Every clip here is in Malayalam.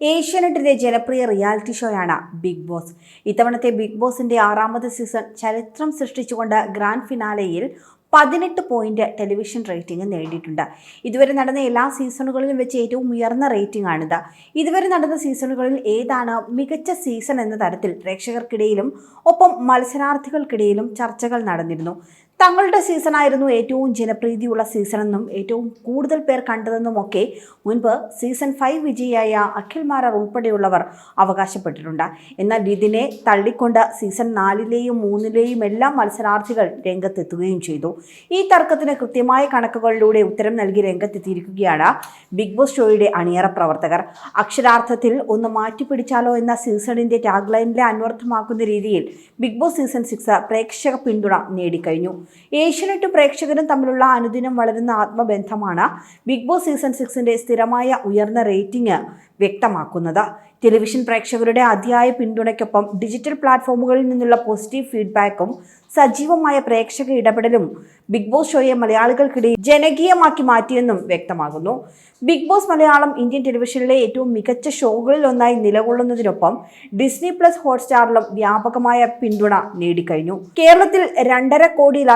ഏഷ്യാനെറ്റിലെ ജനപ്രിയ റിയാലിറ്റി ഷോയാണ് ബിഗ് ബോസ്. ഇത്തവണത്തെ ബിഗ് ബോസിന്റെ ആറാമത് സീസൺ ചരിത്രം സൃഷ്ടിച്ചുകൊണ്ട് ഗ്രാൻഡ് ഫിനാലെയിൽ പതിനെട്ട് പോയിന്റ് ടെലിവിഷൻ റേറ്റിംഗ് നേടിയിട്ടുണ്ട്. ഇതുവരെ നടന്ന എല്ലാ സീസണുകളിലും വെച്ച് ഏറ്റവും ഉയർന്ന റേറ്റിംഗ് ആണിത്. ഇതുവരെ നടന്ന സീസണുകളിൽ ഏതാണ് മികച്ച സീസൺ എന്ന തരത്തിൽ പ്രേക്ഷകർക്കിടയിലും ഒപ്പം മത്സരാർത്ഥികൾക്കിടയിലും ചർച്ചകൾ നടന്നിരുന്നു. തങ്ങളുടെ സീസണായിരുന്നു ഏറ്റവും ജനപ്രീതിയുള്ള സീസണെന്നും ഏറ്റവും കൂടുതൽ പേർ കണ്ടതെന്നുമൊക്കെ മുൻപ് സീസൺ ഫൈവ് വിജയിയായ അഖിൽ മാരാർ ഉൾപ്പെടെയുള്ളവർ അവകാശപ്പെട്ടിട്ടുണ്ട്. എന്നാൽ ഇതിനെ തള്ളിക്കൊണ്ട് സീസൺ നാലിലെയും മൂന്നിലെയും എല്ലാ മത്സരാർത്ഥികൾ രംഗത്തെത്തുകയും ചെയ്തു. ഈ തർക്കത്തിന് കൃത്യമായ കണക്കുകളിലൂടെ ഉത്തരം നൽകി രംഗത്തെത്തിയിരിക്കുകയാണ് ബിഗ് ബോസ് ഷോയുടെ അണിയറ പ്രവർത്തകർ. അക്ഷരാർത്ഥത്തിൽ ഒന്ന് മാറ്റിപ്പിടിച്ചാലോ എന്ന സീസണിന്റെ ടാഗ്ലൈനിലെ അന്വർത്ഥമാക്കുന്ന രീതിയിൽ ബിഗ് ബോസ് സീസൺ സിക്സ് പ്രേക്ഷക പിന്തുണ നേടിക്കഴിഞ്ഞു. ഏഷ്യനെറ്റ് പ്രേക്ഷകരും തമ്മിലുള്ള അനുദിനം വളരുന്ന ആത്മബന്ധമാണ് ബിഗ് ബോസ് സീസൺ സിക്സിന്റെ സ്ഥിരമായ ഉയർന്ന റേറ്റിംഗ് വ്യക്തമാക്കുന്നത്. ടെലിവിഷൻ പ്രേക്ഷകരുടെ അതിയായ പിന്തുണയ്ക്കൊപ്പം ഡിജിറ്റൽ പ്ലാറ്റ്ഫോമുകളിൽ നിന്നുള്ള പോസിറ്റീവ് ഫീഡ്ബാക്കും സജീവമായ പ്രേക്ഷക ഇടപെടലും ബിഗ് ബോസ് ഷോയെ മലയാളികൾക്കിടയിൽ ജനകീയമാക്കി മാറ്റിയെന്നും വ്യക്തമാകുന്നു. ബിഗ് ബോസ് മലയാളം ഇന്ത്യൻ ടെലിവിഷനിലെ ഏറ്റവും മികച്ച ഷോകളിൽ ഒന്നായി നിലകൊള്ളുന്നതിനൊപ്പം ഡിസ്നി പ്ലസ് ഹോട്ട്സ്റ്റാറിലും വ്യാപകമായ പിന്തുണ നേടിക്കഴിഞ്ഞു. കേരളത്തിൽ രണ്ടര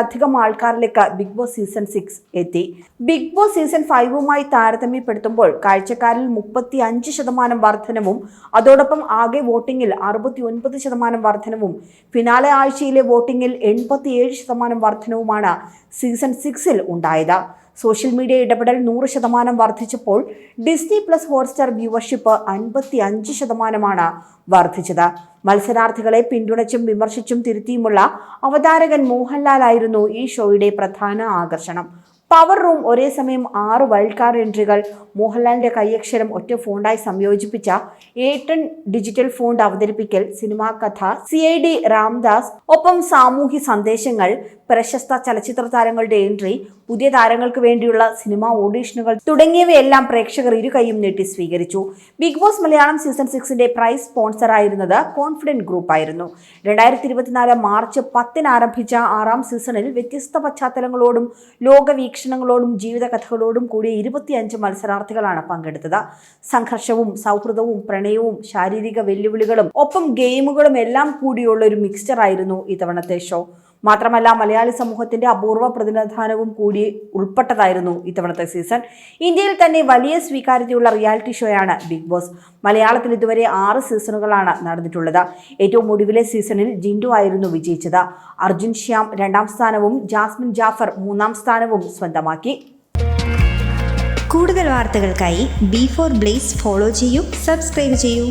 കോടിയിലധികം ആൾക്കാരിലേക്ക് ബിഗ് ബോസ് സീസൺ സിക്സ് എത്തി. ബിഗ് ബോസ് സീസൺ ഫൈവുമായി താരതമ്യപ്പെടുത്തുമ്പോൾ കാഴ്ചക്കാരിൽ മുപ്പത്തി അഞ്ച് ശതമാനം വർധനവും അതോടൊപ്പം ആകെ വോട്ടിംഗിൽ അറുപത്തി ഒൻപത് ശതമാനം വർധനവും ഫിനാലെ ആഴ്ചയിലെ വോട്ടിംഗിൽ എൺപത്തിയേഴ് ശതമാനം വർധനവുമാണ് സീസൺ സിക്സിൽ ഉണ്ടായത്. സോഷ്യൽ മീഡിയ ഇടപെടൽ നൂറ് ശതമാനം വർദ്ധിച്ചപ്പോൾ ഡിസ്നി പ്ലസ് ഹോട്ട്സ്റ്റാർ വ്യൂവർഷിപ്പ് അൻപത്തി അഞ്ച് ശതമാനമാണ് വർദ്ധിച്ചത്. മത്സരാർത്ഥികളെ പിന്തുണച്ചും വിമർശിച്ചും തിരുത്തിയുമുള്ള അവതാരകൻ മോഹൻലാൽ ആയിരുന്നു ഈ ഷോയുടെ പ്രധാന ആകർഷണം. പവർ റൂം ഒരേ സമയം ആറ് വൈൽഡ് കാർഡ് എൻട്രികൾ മോഹൻലാലിന്റെ കൈയക്ഷരം ഒറ്റ ഫോണ്ടായി സംയോജിപ്പിച്ച ഏട്ടൺ ഡിജിറ്റൽ ഫോണ്ട് അവതരിപ്പിക്കൽ സിനിമാ കഥ സി ഐ ഡി രാംദാസ് ഒപ്പം സാമൂഹ്യ സന്ദേശങ്ങൾ പ്രശസ്ത ചലച്ചിത്ര താരങ്ങളുടെ എൻട്രി പുതിയ താരങ്ങൾക്ക് വേണ്ടിയുള്ള സിനിമാ ഓഡീഷനുകൾ തുടങ്ങിയവയെല്ലാം പ്രേക്ഷകർ ഇരു കൈയും നീട്ടി സ്വീകരിച്ചു. ബിഗ് ബോസ് മലയാളം സീസൺ സിക്സിന്റെ പ്രൈസ് സ്പോൺസർ ആയിരുന്നത് കോൺഫിഡന്റ് ഗ്രൂപ്പ് ആയിരുന്നു. രണ്ടായിരത്തി ഇരുപത്തിനാല് മാർച്ച് പത്തിന് ആരംഭിച്ച ആറാം സീസണിൽ വ്യത്യസ്ത പശ്ചാത്തലങ്ങളോടും ലോകവീക്ഷണങ്ങളോടും ജീവിതകഥകളോടും കൂടിയ ഇരുപത്തിയഞ്ച് മത്സരാർത്ഥികളാണ് പങ്കെടുത്തത്. സംഘർഷവും സൗഹൃദവും പ്രണയവും ശാരീരിക വെല്ലുവിളികളും ഒപ്പം ഗെയിമുകളും എല്ലാം കൂടിയുള്ള ഒരു മിക്സ്ചർ ആയിരുന്നു ഇത്തവണത്തെ ഷോ മാത്രമല്ല മലയാളി സമൂഹത്തിന്റെ അപൂർവ പ്രതിനിധാനവും കൂടി ഉൾപ്പെട്ടതായിരുന്നു ഇത്തവണത്തെ സീസൺ. ഇന്ത്യയിൽ തന്നെ വലിയ സ്വീകാര്യതയുള്ള റിയാലിറ്റി ഷോയാണ് ബിഗ് ബോസ്. മലയാളത്തിൽ ഇതുവരെ ആറ് സീസണുകളാണ് നടന്നിട്ടുള്ളത്. ഏറ്റവും ഒടുവിലെ സീസണിൽ ജിൻഡു ആയിരുന്നു വിജയിച്ചത്. അർജുൻ ശ്യാം രണ്ടാം സ്ഥാനവും ജാസ്മിൻ ജാഫർ മൂന്നാം സ്ഥാനവും സ്വന്തമാക്കി. കൂടുതൽ വാർത്തകൾക്കായി ബി ഫോർ ബ്ലേസ് ഫോളോ ചെയ്യൂ സബ്സ്ക്രൈബ് ചെയ്യൂ.